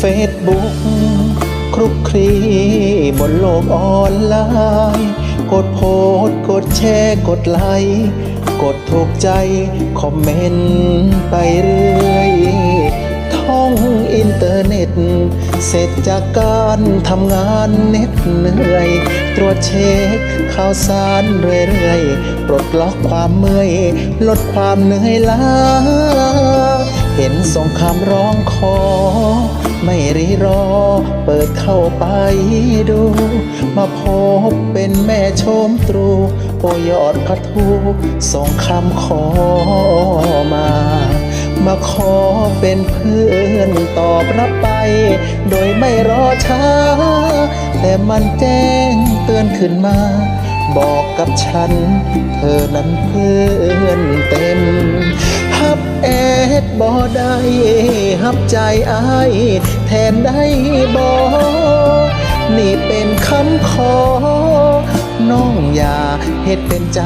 ฟซบุ๊กคลุกคลีบนโลกออนไลน์ กดโพส์กดแชร์ กดไลค์กดถูกใจ คอมเมนต์ไปเรื่อย ท่องอินเทอร์เน็ต เสร็จจากการทำงานเหน็ดเหนื่อย ตรวจเช็คข่าวสารเรื่อยๆ ปลดล็อกความเมื่อย ลดความเหนื่อยล้า เห็นสงครามร้องขอ ไม่รีรอ เปิดเข้าไปดู มาพบเป็นแม่ชมตรู โอยอดพระทูส่งคำขอมา มาขอเป็นเพื่อนตอบรับไป โดยไม่รอช้า แต่มันแจ้งเตือนขึ้นมา บอกกับฉัน เธอนั้นเพื่อนเต็มฮับแอดบอได้ ฮับใจอายแทนได้บอนี่เป็นคำขอ น้องอย่าเฮ็ดเป็นใจ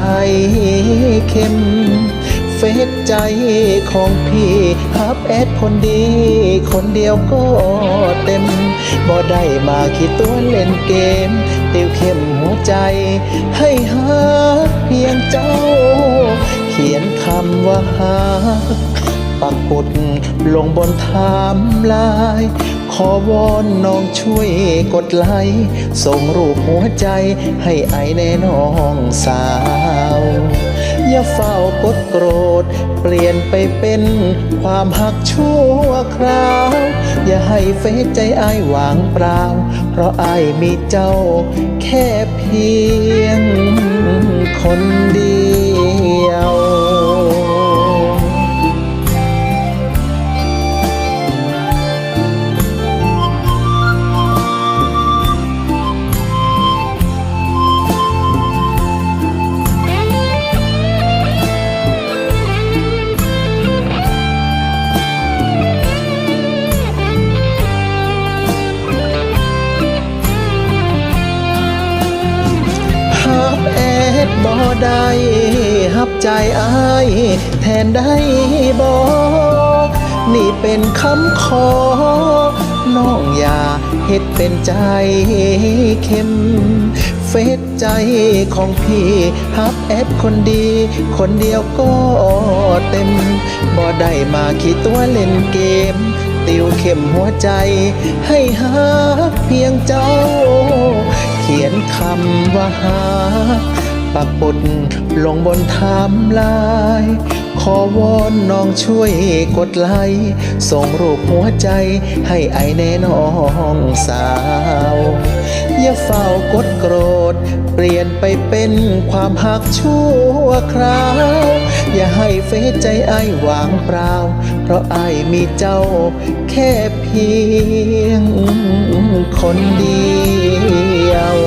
เข้มเฟซใจของพี่ฮับแอดคนดี คนเดียวก็เต็มบ่ได้มาคิดตัวเล่นเกม ติวเข้มหัวใจ ให้หาเพียงเจ้า เขียนคำว่าหาปักปุด ลงบนไทามลาย ขอวอนน้องช่วยกดไลค์ส่งรูปหัวใจให้ไอแน่น้องสาว อย่าเฝ้ากดโกรธ เปลี่ยนไปเป็นความหักชั่วคราว อย่าให้เฟซใจไอายว่างเปล่า เพราะไอมีเจ้าแค่เพียง บอได้ฮับใจอายแทนได้บอนี่เป็นคำขอ น้องอย่าเฮ็ดเป็นใจเข้ม เฟซใจของพี่ฮับแอดคนดี คนเดียวก็เต็ม บ่ได้มาคิดตัวเล่นเกม ติวเข้มหัวใจ ให้หาเพียงเจ้า เขียนคำว่าหา ปักปุดลงบนไทามลาย ขอวอนน้องช่วยกดไลค์ส่งรูปหัวใจให้ไอแน่น้องสาว อย่าเฝ้ากดโกรธ เปลี่ยนไปเป็นความหักชั่วคราว อย่าให้เฟซใจไอายว่างเปล่า เพราะไอมีเจ้าแค่เพียงคนเดียว